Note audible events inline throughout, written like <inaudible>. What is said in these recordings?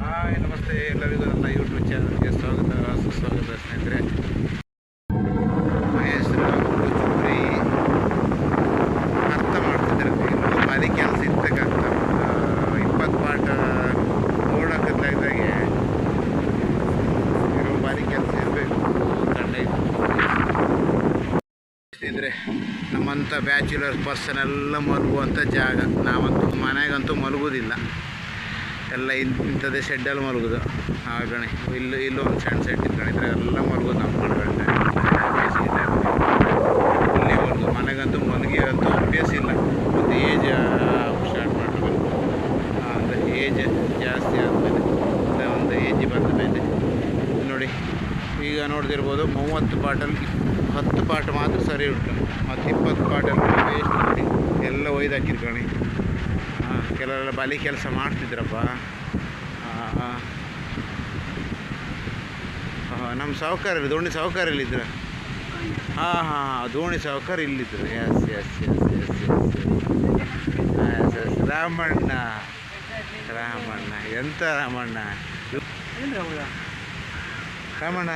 Hi ನಮಸ್ತೆ ಎಲ್ಲರಿಗೂ ನನ್ನ ಯೂಟ್ಯೂಬ್ ಚಾನಲ್ಗೆ ಸ್ವಾಗತ, ಸುಸ್ವಾಗತ ಸ್ನೇಹಿತರೆ. ಮಹೇಶ್ವರ ಚೂರಿ ಅರ್ಥ ಮಾಡ್ತಿದ್ದಾರೆ ಇನ್ನೂ ಭಾರಿ ಕೆಲಸ ಇರ್ತಕ್ಕಂಥ ಇಪ್ಪತ್ತು ಪಾಠ ನೋಡೋಕ್ಕಿದ್ದಾಗೆ ಇರೋ ಭಾರಿ ಕೆಲಸ ಇರಬೇಕು. ಕಂಡೆ ನಮ್ಮಂಥ ಬ್ಯಾಚುಲರ್ ಪರ್ಸನ್ ಎಲ್ಲ ಮಲಗುವಂಥ ಜಾಗ. ನಾವಂತೂ ಮನೆಗಂತೂ ಮಲಗೋದಿಲ್ಲ. ಎಲ್ಲ ಇಂಥದ್ದೇ ಶೆಡ್ಡಲ್ಲಿ ಮಲಗೋದು. ಆ ಗಣಿ ಇಲ್ಲೂ ಇಲ್ಲೂ ಒಂದು ಸಣ್ಣ ಸೆಟ್ ಇಟ್ಕೊಂಡಿದ್ರೆ ಎಲ್ಲ ಮಲಗೋದು ನಮ್ಮ ಮನೆಗಳನ್ನ ಇಲ್ಲೇ ಮಲಗೋದು ಮನೆಗಂತೂ ಮಲಗಿರಂತೂ ಅಭ್ಯಾಸ ಇಲ್ಲ. ಒಂದು ಏಜ್ ಸ್ಟಾರ್ಟ್ ಮಾಡಬೇಕು. ಅಂದರೆ ಏಜ್ ಜಾಸ್ತಿ ಆದಮೇಲೆ ಒಂದು ಏಜ್ ಬಂದ ಮೇಲೆ. ನೋಡಿ, ಈಗ ನೋಡ್ದಿರ್ಬೋದು ಮೂವತ್ತು ಪಾಟಲ್ಲಿ ಹತ್ತು ಪಾಟ್ ಮಾತ್ರ ಸರಿ ಉಂಟು. ಮತ್ತು ಇಪ್ಪತ್ತು ಪಾಟಲ್ಲಿ ವೇಸ್ಟ್ ಮಾಡಿ ಎಲ್ಲ ಒಯ್ದು ಹಾಕಿರ್ಕಣಿ ಬಲಿ ಕೆಲಸ ಮಾಡ್ತಿದ್ರಪ್ಪ. ನಮ್ಮ ಸಾಹುಕಾರರು ದೋಣಿ ಸಾಹುಕಾರಲ್ಲಿದ್ರು ಹಾಂ ಹಾಂ ಹಾಂ ದೋಣಿ ಸಾಹುಕಾರ ಇಲ್ಲಿದ್ರು. Yes yes yes yes yes yes yes Ramanna. Ramanna. ಎಂಥ ರಾಮಣ್ಣ? ರಾಮಣ್ಣ.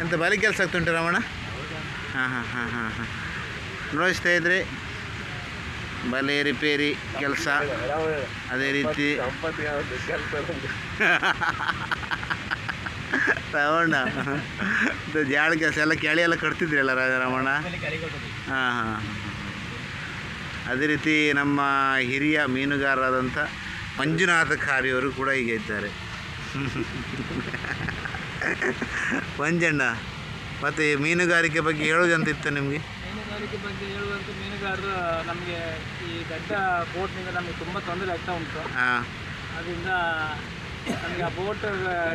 ಎಂತ ಬಾಲಿ ಕೆಲಸ ಆಗ್ತುಂಟು ರಾಮಣ್ಣ? ಹಾಂ ಹಾಂ ಹಾಂ ಹಾಂ ಹಾಂ. ನೋಡಿಸ್ತಾ ಸ್ನೇಹಿತರೆ ಬಲೆ ರಿಪೇರಿ ಕೆಲಸ. ಅದೇ ರೀತಿ. ರಾವಣ್ಣ ಜಾಳ ಕೆಲಸ ಎಲ್ಲ ಕೆಳಿ ಎಲ್ಲ ಕಟ್ತಿದ್ರಲ್ಲ ರಾಜ ರಾಮಣ್ಣ? ಹಾಂ ಹಾಂ. ಅದೇ ರೀತಿ ನಮ್ಮ ಹಿರಿಯ ಮೀನುಗಾರರಾದಂಥ ಮಂಜುನಾಥ ಖಾರಿಯವರು ಕೂಡ ಈಗ ಇದ್ದಾರೆ. ಮಂಜಣ್ಣ, ಮತ್ತು ಮೀನುಗಾರಿಕೆ ಬಗ್ಗೆ ಹೇಳೋದಂತಿತ್ತು ನಿಮಗೆ? ಮೀನುಗಾರಿಕೆ ಬಗ್ಗೆ ಹೇಳುವಂತೆ ಮೀನುಗಾರರು ನಮಗೆ ಈ ದೊಡ್ಡ ಬೋಟ್ನಿಂದ ನಮಗೆ ತುಂಬ ತೊಂದರೆ ಆಗ್ತಾ ಉಂಟು. ಹಾಂ. ಅದರಿಂದ ನಮಗೆ ಆ ಬೋಟ್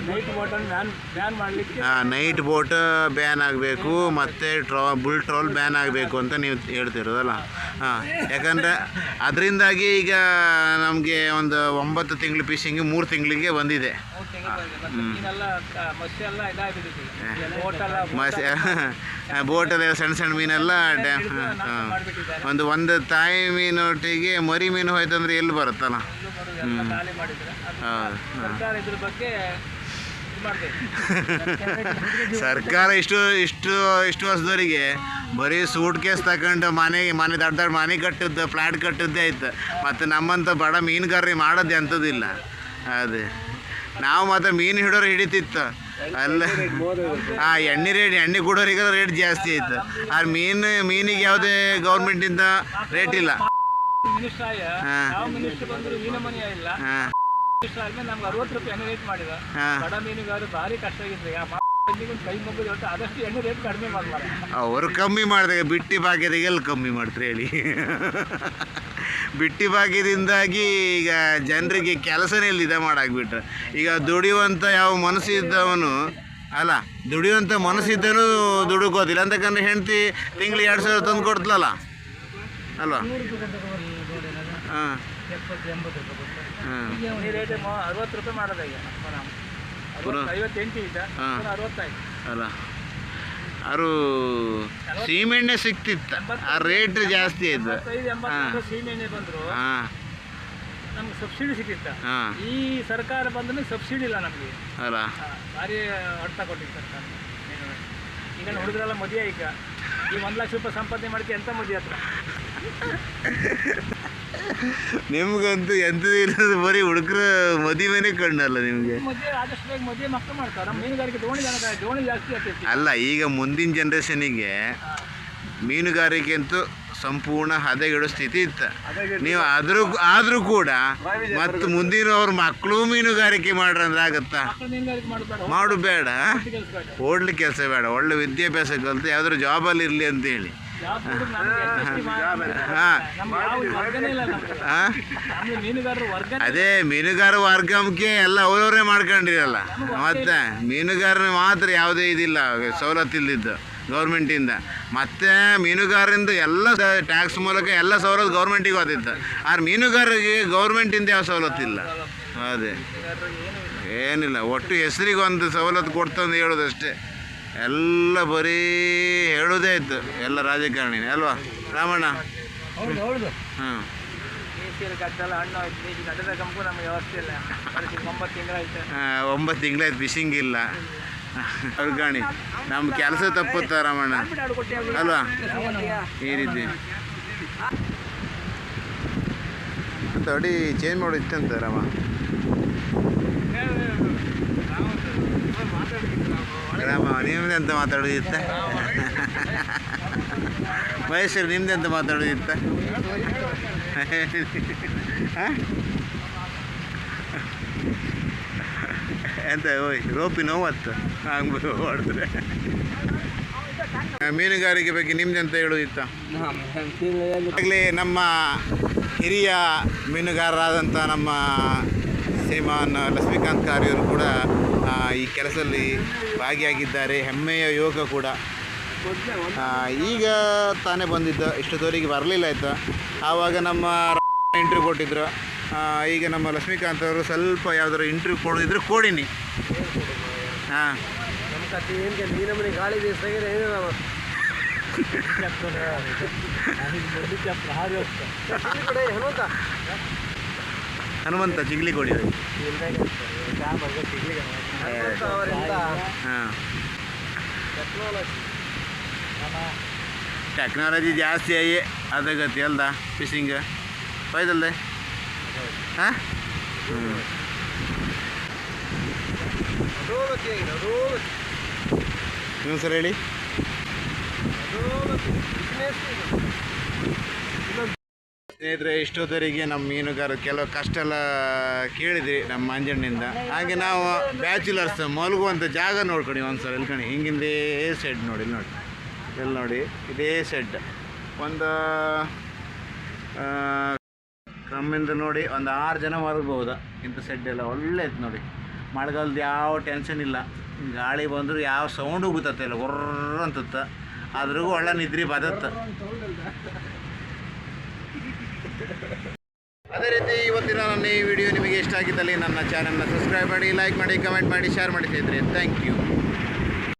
ನೈಟ್ ಬೋಟನ್ನು ಬ್ಯಾನ್ ಬ್ಯಾನ್ ಮಾಡಲಿಕ್ಕೆ ನೈಟ್ ಬೋಟ್ ಬ್ಯಾನ್ ಆಗಬೇಕು ಮತ್ತು ಟ್ರಾ ಬುಲ್ ಟ್ರೋಲ್ ಬ್ಯಾನ್ ಆಗಬೇಕು ಅಂತ ನೀವು ಹೇಳ್ತಿರೋದಲ್ಲ. ಹಾಂ ಯಾಕಂದರೆ ಅದರಿಂದಾಗಿ ಈಗ ನಮಗೆ ಒಂದು ಒಂಬತ್ತು ತಿಂಗಳು ಫಿಶಿಂಗ್ ಮೂರು ತಿಂಗಳಿಗೆ ಬಂದಿದೆ. ಬೋಟೆಲ್ಲ ಸಣ್ಣ ಸಣ್ಣ ಮೀನೆಲ್ಲ ಡ್ಯಾಮ್ ಒಂದು ಒಂದು ತಾಯಿ ಮೀನೊಟ್ಟಿಗೆ ಮರಿ ಮೀನು ಹೋಯ್ತು ಅಂದ್ರೆ ಎಲ್ಲಿ ಬರುತ್ತಲ್ಲ <laughs> ಸರ್ಕಾರ ಇಷ್ಟು ಇಷ್ಟು ಇಷ್ಟು ವರ್ಷದವರಿಗೆ ಬರೀ ಸೂಟ್ ಕೇಸ್ ತಗೊಂಡು ಮನೆಗೆ ಮನೆ ದೊಡ್ಡ ದೊಡ್ಡ ಮನೆ ಕಟ್ಟಿದ್ದು ಫ್ಲಾಟ್ ಕಟ್ಟಿದ್ದೇ ಆಯ್ತು. ಮತ್ತು ನಮ್ಮಂಥ ಬಡ ಮೀನುಗಾರರಿಗೆ ಮಾಡೋದು ಎಂಥದ್ದಿಲ್ಲ. ಅದೇ. ನಾವು ಮಾತ್ರ ಮೀನು ಹಿಡೋರು ಹಿಡಿತಿತ್ತು. ಅಲ್ಲ, ಆ ಎಣ್ಣೆ ರೇಟ್ ಎಣ್ಣೆ ಕೊಡೋರಿಗೆ ರೇಟ್ ಜಾಸ್ತಿ ಆಯ್ತು. ಆ ಮೀನು, ಮೀನಿಗೆ ಯಾವುದೇ ಗೌರ್ಮೆಂಟಿಂದ ರೇಟ್ ಇಲ್ಲ. ಅವರು ಕಮ್ಮಿ ಮಾಡಿದಾಗ ಬಿಟ್ಟಿ ಭಾಗ್ಯದಾಗ ಎಲ್ಲಿ ಕಮ್ಮಿ ಮಾಡ್ತಾರೆ ಹೇಳಿ. <laughs> ಬಿಟ್ಟಿ ಭಾಗ್ಯದಿಂದಾಗಿ ಈಗ ಜನರಿಗೆ ಕೆಲಸನೇ ಇಲ್ಲಿ ಇದೆ ಮಾಡಾಕ್ಬಿಟ್ರೆ ಈಗ ದುಡಿಯುವಂಥ ಯಾವ ಮನಸ್ಸು ಇದ್ದವನು ಅಲ್ಲ ದುಡಿಯುವಂಥ ಮನಸ್ಸಿದ್ದನು ದುಡುಕೋದಿಲ್ಲ. ಅಂತಕಂದ್ರೆ ಹೆಂಡತಿ ತಿಂಗಳು ಎರಡು ಸಾವಿರ ತಂದು ಕೊಡ್ತಲಲ್ಲ ಅಲ್ವಾ? ಹಾಂ. ಹಾ. ಅಲ್ಲ. ಅವರು ಸೀಮೆಣ್ಣೆ ಸಿಕ್ತಿತ್ತು. ಆ ರೇಟ್ ಜಾಸ್ತಿ ಎಣ್ಣೆ ಬಂದರು. ಹಾಂ. ನಮ್ಗೆ ಸಬ್ಸಿಡಿ ಸಿಕ್ಕಿತ್ತ? ಹಾಂ. ಈ ಸರ್ಕಾರ ಬಂದ್ರೆ ಸಬ್ಸಿಡಿ ಇಲ್ಲ ನಮಗೆ. ಅಲ್ಲ. ಭಾರಿ ಹೊಡ್ತಾ ಕೊಟ್ಟಿದ್ದು ಸರ್ಕಾರ. ಈಗ ಹುಡುಗರೆಲ್ಲ ಮದುವೆ ಈಗ. ಈ ಒಂದು ಲಕ್ಷ ರೂಪಾಯಿ ಸಂಪಾದನೆ ಮಾಡಕ್ಕೆ ಎಂತ ಮದುವೆ ಹತ್ರ? ನಿಮ್ಗಂತೂ ಎಂಥದ್ದು ಇರೋದು ಬರೀ ಹುಡುಗರ ಮದುವೆನೇ ಕಣ್ಣಲ್ಲ ನಿಮಗೆ. ಅಲ್ಲ ಈಗ ಮುಂದಿನ ಜನ್ರೇಷನಿಗೆ ಮೀನುಗಾರಿಕೆ ಅಂತೂ ಸಂಪೂರ್ಣ ಹದಗೆಡೋ ಸ್ಥಿತಿ ಇತ್ತು. ನೀವು ಆದರೂ ಆದರೂ ಕೂಡ ಮತ್ತು ಮುಂದಿನವ್ರ ಮಕ್ಕಳು ಮೀನುಗಾರಿಕೆ ಮಾಡ್ರಂದ್ರೆ ಆಗತ್ತಾ? ಮಾಡು ಬೇಡ. ಓಡ್ಲಿಕ್ಕೆ ಬೇಡ ಓಡ್ಲಿ ಕೆಲಸ ಬೇಡ. ಒಳ್ಳೆ ವಿದ್ಯಾಭ್ಯಾಸ ಕಲಿತು ಯಾವ್ದಾದ್ರು ಜಾಬಲ್ಲಿ ಇರಲಿ ಅಂತೇಳಿ. ಅದೇ ಮೀನುಗಾರ ವರ್ಗಕ್ಕೆ ಎಲ್ಲ ಅವರವರೇ ಮಾಡ್ಕೊಂಡಿರಲ್ಲ. ಮತ್ತೆ ಮೀನುಗಾರನ ಮಾತ್ರ ಯಾವುದೇ ಇದಿಲ್ಲ ಸವಲತ್ತು ಇಲ್ದಿದ್ದು ಗೌರ್ಮೆಂಟಿಂದ. ಮತ್ತೆ ಮೀನುಗಾರರಿಂದ ಎಲ್ಲ ಟ್ಯಾಕ್ಸ್ ಮೂಲಕ ಎಲ್ಲ ಸವಲತ್ತು ಗೌರ್ಮೆಂಟಿಗೆ ಹೋದಿತ್ತು ಆದ್ರೆ ಮೀನುಗಾರರಿಗೆ ಗೌರ್ಮೆಂಟಿಂದ ಯಾವ ಸವಲತ್ತು ಇಲ್ಲ ಅದೇ. ಏನಿಲ್ಲ, ಒಟ್ಟು ಹೆಸರಿಗೆ ಒಂದು ಸವಲತ್ತು ಕೊಡ್ತಂದು ಹೇಳೋದಷ್ಟೇ. ಎಲ್ಲ ಬರೀ ಹೇಳೋದೇ ಇತ್ತು ಎಲ್ಲ ರಾಜಕಾರಣಿ ಅಲ್ವಾ? ರಾಮಣ್ಣ? ಹಾಂ ಒಂಬತ್ತು ತಿಂಗಳಾಯ್ತು ಫಿಶಿಂಗ್ ಇಲ್ಲ. ಅರ್ಗಾಣಿ ನಮ್ಮ ಕೆಲಸ ತಪ್ಪುತ್ತ ರಾಮಣ್ಣ. ಅಲ್ವಾ? ಈ ರೀತಿ. ತಡಿ ಅಡಿ ಚೇಂಜ್ ಮಾಡಿ ಇತ್ತಂತ ರಾಮ ರಾಮ ನಿಮ್ದೆಂತ ಮಾತಾಡೋದಿತ್ತ? ಮಹೇಶ್ವರಿ, ನಿಮ್ದೆಂತ ಮಾತಾಡೋದಿತ್ತ? ಎಂತ, ಓಯ್, ರೋಪಿ ನೋವತ್ತು? ಹಂಗೆ ಹೊಡೆದ್ರೆ. ಮೀನುಗಾರಿಕೆ ಬಗ್ಗೆ ನಿಮ್ದೆಂತ ಹೇಳೋದಿತ್ತ? ನಮ್ಮ ಹಿರಿಯ ಮೀನುಗಾರರಾದಂಥ ನಮ್ಮ ಶ್ರೀಮಾನ್ ಲಕ್ಷ್ಮೀಕಾಂತ್ ಕಾರ್ಯವರು ಕೂಡ ಈ ಕೆಲಸದಲ್ಲಿ ಭಾಗಿಯಾಗಿದ್ದಾರೆ. ಹೆಮ್ಮೆಯ ಯೋಗ ಕೂಡ. ಈಗ ತಾನೇ ಬಂದಿದ್ದ. ಇಷ್ಟೊತ್ತವರೆಗೆ ಬರಲಿಲ್ಲ ಆಯಿತಾ? ಆವಾಗ ನಮ್ಮ ಇಂಟ್ರ್ಯೂ ಕೊಟ್ಟಿದ್ರು. ಈಗ ನಮ್ಮ ಲಕ್ಷ್ಮೀಕಾಂತ್ ಅವರು ಸ್ವಲ್ಪ ಯಾವುದಾದ್ರು ಇಂಟ್ರ್ಯೂ ಕೊಡಿದ್ರು ಕೊಡಿನಿ. ಹಾಂ. ಗಾಳಿ <laughs> <laughs> ಹನುಮಂತ ಜಿಗ್ಲಿಗೋಳಿ ಹಾಂ. ಟೆಕ್ನಾಲಜಿ ಜಾಸ್ತಿ ಆಗಿ ಅದಾಗತ್ತೆ ಅಲ್ದ ಫಿಶಿಂಗ್ ಹೋಯ್ತಲ್ದೆ? ಹಾಂ? ಹ್ಞೂ ಸರ್ ಹೇಳಿ. ಸ್ನೇಹಿತರೆ ಇಷ್ಟೊತ್ತವರೆಗೆ ನಮ್ಮ ಮೀನುಗಾರರು ಕೆಲವು ಕಷ್ಟ ಎಲ್ಲ ಕೇಳಿದ್ರಿ ನಮ್ಮ ಮಂಜಣ್ಣಿಂದ. ಹಾಗೆ ನಾವು ಬ್ಯಾಚುಲರ್ಸ್ ಮಲಗುವಂಥ ಜಾಗ ನೋಡ್ಕೊಡಿ ಒಂದು ಸಲ ಎಲ್ಕಣಿ ಹಿಂಗಿಂದೇ ಸೆಡ್ ನೋಡಿ ನೋಡಿ. ಇಲ್ಲಿ ನೋಡಿ, ಇದೇ ಸೆಡ್ ಒಂದು ಕಮ್ಮಿಂದ ನೋಡಿ ಒಂದು ಆರು ಜನ ಮಲಗ್ಬೋದು. ಇಂಥ ಸೆಡ್ ಎಲ್ಲ ಒಳ್ಳೆ ಐತೆ ನೋಡಿ. ಮಳೆಗಾಲದ ಯಾವ ಟೆನ್ಷನ್ ಇಲ್ಲ. ಗಾಳಿ ಬಂದರೂ ಯಾವ ಸೌಂಡು ಇಲ್ಲ. ಗೊರ್ರ ಅಂತತ್ತ ಅದ್ರಿಗೂ ಒಳ್ಳೆ ನಿದ್ರಿ ಬದತ್ತ ಅದೇ ರೀತಿ ಇವತ್ತಿನ ನನ್ನ ಈ ವಿಡಿಯೋ ನಿಮಗೆ ಇಷ್ಟ ಆಗಿದ್ದಲ್ಲಿ ನನ್ನ ಚಾನಲ್ನ ಸಬ್ಸ್ಕ್ರೈಬ್ ಮಾಡಿ ಲೈಕ್ ಮಾಡಿ ಕಮೆಂಟ್ ಮಾಡಿ ಶೇರ್ ಮಾಡಿ ಸ್ನೇಹಿತರೆ. Thank you